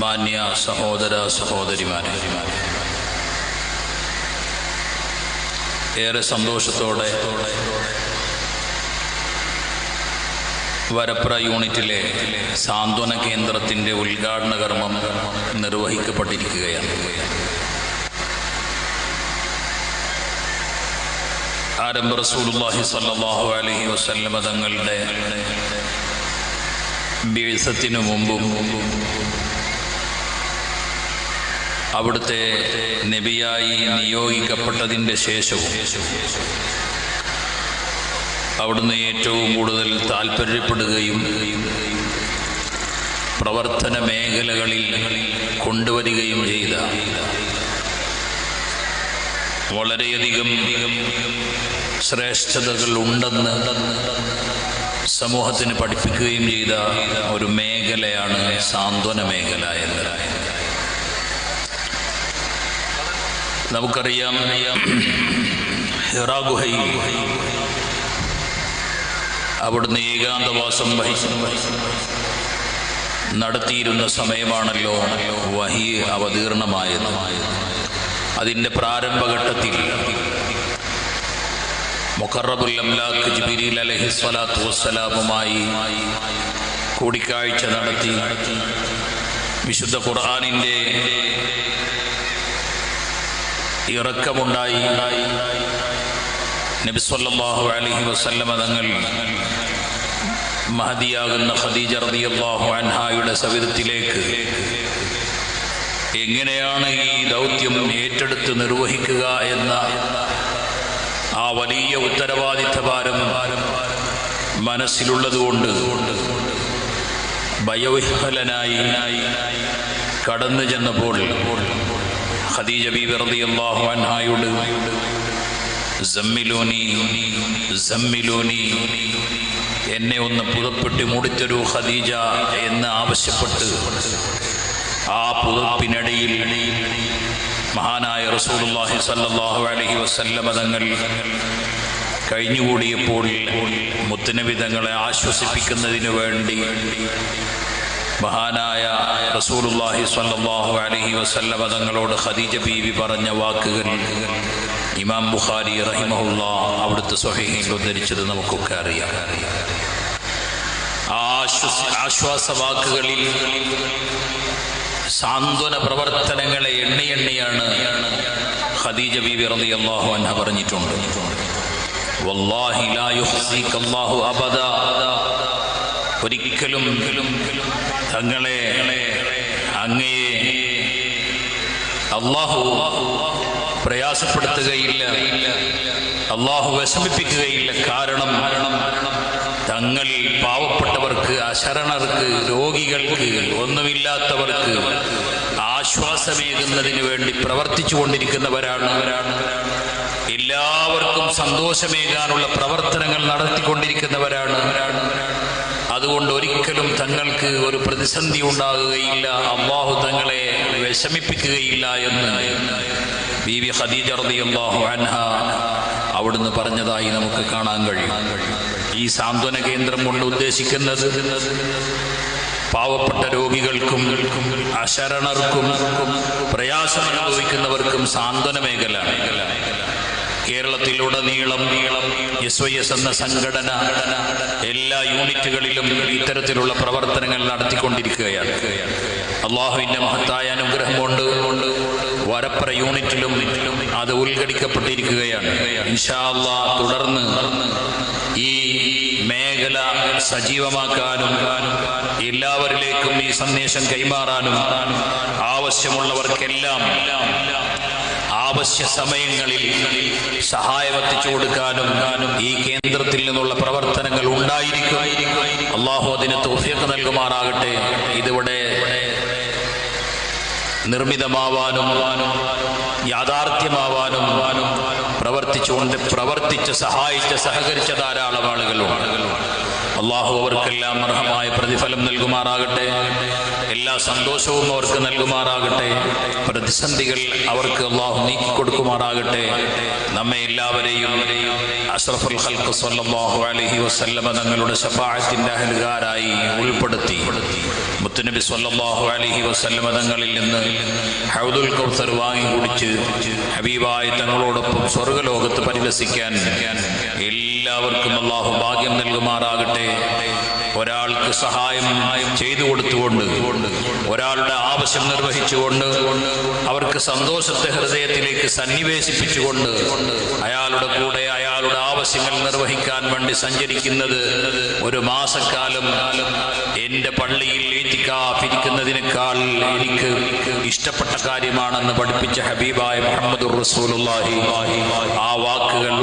മാന്യ സഹോദര സഹോദരിമാരെ. ഏറെ സന്തോഷത്തോടെ വരപ്ര യൂണിറ്റിലെ സാന്ത്വന കേന്ദ്രത്തിന്റെ ഉദ്ഘാടന കർമ്മം നിർവഹിക്കപ്പെട്ടിരിക്കുകയാണ്. ആരംഭ റസൂലുള്ളാഹി സ്വല്ലല്ലാഹു അലൈഹി വസല്ലമ തങ്ങളുടെ ബീഴ്സത്തിനു മുമ്പും അവിടുത്തെ നബിയായി നിയോഗിക്കപ്പെട്ടതിന്റെ ശേഷവും അവിടുന്ന് ഏറ്റവും കൂടുതൽ താല്പര്യപ്പെടുകയും പ്രവർത്തന മേഖലകളിൽ കൊണ്ടുവരികയും ചെയ്ത വളരെയധികം ശ്രേഷ്ഠതകൾ ഉണ്ടെന്ന് സമൂഹത്തിന് പഠിപ്പിക്കുകയും ചെയ്ത ഒരു മേഖലയാണ് സാന്ത്വന മേഖല എന്ന്. നമുക്കറിയാം അവിടുന്ന് ഏകാന്തവാസം വഹിച്ചു നടത്തിയിരുന്ന സമയമാണല്ലോ വഹി അവതീർണമായത്. അതിന്റെ പ്രാരംഭഘട്ടത്തിൽ മുഖറബുൽ അംലാഖ് ജിബിരിൽ അലഹി സ്വലാത്തു വസ്സലാമുമായി കൂടിക്കാഴ്ച നടത്തി. വിശുദ്ധ ഖുർആാനിന്റെ ഇറക്കമുണ്ടായി. നബിസ്വല്ലാഹു അലഹി വസല്ലമ തങ്ങൾ മഹദിയാകുന്ന ഖദീജ റളിയല്ലാഹു അൻഹായുടെ സവിധത്തിലേക്ക് എങ്ങനെയാണ് ഈ ദൗത്യം ഏറ്റെടുത്ത് നിർവഹിക്കുക എന്ന ആ വലിയ ഉത്തരവാദിത്ത ഭാരം മനസ്സിലുള്ളതുകൊണ്ട് ഭയവിഹ്വലനായി കടന്നു ചെന്നപ്പോൾ ഖദീജ ബീബി റളിയല്ലാഹു അൻഹായോട് സമ്മിലൂനി സമ്മിലൂനി എന്നെ ഒന്ന് പുതപ്പെട്ട് മൂടിത്തരൂ ഖദീജ എന്ന് ആവശ്യപ്പെട്ട് ആ പുതപ്പിനിടയിൽ മഹാനായ റസൂലുള്ളാഹി സ്വല്ലല്ലാഹു അലൈഹി വസല്ലമ തങ്ങൾ കഴിഞ്ഞുകൂടിയപ്പോൾ മുത്തനവിധങ്ങളെ തങ്ങളെ ആശ്വസിപ്പിക്കുന്നതിനു വേണ്ടി മഹാനായ റസൂലുള്ളാഹി സ്വല്ലല്ലാഹു അലൈഹി വസല്ലമ തങ്ങളോട് ഖദീജ ബീവി പറഞ്ഞ വാക്കുകൾ ഇമാം ബുഖാരി റഹിമഹുല്ല അവിടുത്തെ സ്വഹീഹിൽ ഉദ്ധരിച്ചത് നമുക്കൊക്കെ അറിയാം. ആശ്വസ വാക്കുകളിൽ സാന്ത്വന പ്രവർത്തനങ്ങളെ എണ്ണി എണ്ണിയാണ് ഖദീജ ബീവി റളിയല്ലാഹു അൻഹ പറഞ്ഞിട്ടുണ്ട്. വല്ലാഹി ലാ യുഹ്സിക്കല്ലാഹു അബദ. ഒരിക്കലും തങ്ങളെ അങ്ങയെ അള്ളാഹു പ്രയാസപ്പെടുത്തുകയില്ല അള്ളാഹു വിഷമിപ്പിക്കുകയില്ല. കാരണം തങ്ങൾ പാവപ്പെട്ടവർക്ക് അശരണർക്ക് രോഗികൾക്ക് ഒന്നുമില്ലാത്തവർക്ക് ആശ്വാസമേകുന്നതിന് വേണ്ടി പ്രവർത്തിച്ചു കൊണ്ടിരിക്കുന്നവരാണ്. എല്ലാവർക്കും സന്തോഷമേകാനുള്ള പ്രവർത്തനങ്ങൾ നടത്തിക്കൊണ്ടിരിക്കുന്നവരാണ്. അതുകൊണ്ട് ഒരിക്കലും തങ്ങൾക്ക് ഒരു പ്രതിസന്ധി ഉണ്ടാകുകയില്ല. അള്ളാഹു തങ്ങളെ വിഷമിപ്പിക്കുകയില്ല എന്ന് ബീവി ഖദീജ റളിയല്ലാഹു അൻഹ അവിടുന്ന് പറഞ്ഞതായി നമുക്ക് കാണാൻ കഴിയും. ഈ സാന്ത്വന കേന്ദ്രം കൊണ്ട് ഉദ്ദേശിക്കുന്നത് പാവപ്പെട്ട രോഗികൾക്കും അശരണർക്കും പ്രയാസം അനുഭവിക്കുന്നവർക്കും സാന്ത്വന മേഖല കേരളത്തിലുടനീളം നീളം എസ് വൈ എസ് എന്ന സംഘടന എല്ലാ യൂണിറ്റുകളിലും ഇത്തരത്തിലുള്ള പ്രവർത്തനങ്ങൾ നടത്തിക്കൊണ്ടിരിക്കുകയാണ്. അള്ളാഹുവിന്റെ മഹത്തായ അനുഗ്രഹം കൊണ്ട് വരപ്പുറ യൂണിറ്റിലും അത് ഉത്ഘടിക്കപ്പെട്ടിരിക്കുകയാണ്. ഇൻഷാ അള്ളാഹ് തുടർന്ന് ഈ മേഖല സജീവമാക്കാനും എല്ലാവരിലേക്കും ഈ സന്ദേശം കൈമാറാനും ആവശ്യമുള്ളവർക്കെല്ലാം ആവശ്യ സമയങ്ങളിൽ സഹായമെത്തിച്ചു കൊടുക്കാനും ഈ കേന്ദ്രത്തിൽ നിന്നുള്ള പ്രവർത്തനങ്ങൾ ഉണ്ടായിരിക്കും. അള്ളാഹു അതിന് തോഫിയൊക്കെ നൽകുമാറാകട്ടെ. ഇതിവിടെ നിർമ്മിതമാവാനും യാഥാർത്ഥ്യമാവാനും പ്രവർത്തിച്ചുകൊണ്ട് പ്രവർത്തിച്ച് സഹായിച്ച് സഹകരിച്ച ധാരാളം ആളുകളുണ്ട്. അള്ളാഹു അവർക്കെല്ലാം അർഹമായ പ്രതിഫലം നൽകുമാറാകട്ടെ. എല്ലാ സന്തോഷവും അവർക്ക് നൽകുമാറാകട്ടെ. പ്രതിസന്ധികൾ അവർക്ക് അള്ളാഹു നീക്കിക്കൊടുക്കുമാറാകട്ടെ. നമ്മെ എല്ലാവരെയും അഷ്റഫുൽ ഖൽഖ് സല്ലാഹു അലൈഹി വസല്ലമ തങ്ങളുടെ ശപായത്തിന്റെ അഹലുകാരായി ഉൾപ്പെടുത്തി. മുത്തുനബി സല്ലല്ലാഹു അലൈഹി വസല്ലമ തങ്ങളിൽ നിന്ന് ഹൗദുൽ കൗസർ വാങ്ങി കുടിച്ച് ഹബീബായി തങ്ങളോടൊപ്പം സ്വർഗലോകത്ത് പരിവസിക്കാൻ എല്ലാവർക്കും അള്ളാഹു ഭാഗ്യം നൽകുമാറാകട്ടെ. ഒരാൾക്ക് സഹായം ചെയ്തു കൊടുത്തുകൊണ്ട് ഒരാളുടെ ആവശ്യം നിർവഹിച്ചുകൊണ്ട് അവർക്ക് സന്തോഷത്തെ ഹൃദയത്തിലേക്ക് സന്നിവേശിപ്പിച്ചുകൊണ്ട് അയാളുടെ കൂടെ അയാളുടെ ആവശ്യങ്ങൾ നിർവഹിക്കാൻ വേണ്ടി സഞ്ചരിക്കുന്നത് ഒരു മാസക്കാലം എന്റെ പള്ളിയിൽ ഏറ്റിക്കാഫിരിക്കുന്നതിനേക്കാൾ എനിക്ക് ഇഷ്ടപ്പെട്ട കാര്യമാണെന്ന് പഠിപ്പിച്ച ഹബീബായ മുഹമ്മദ് റസൂലുള്ളാഹി. ആ വാക്കുകൾ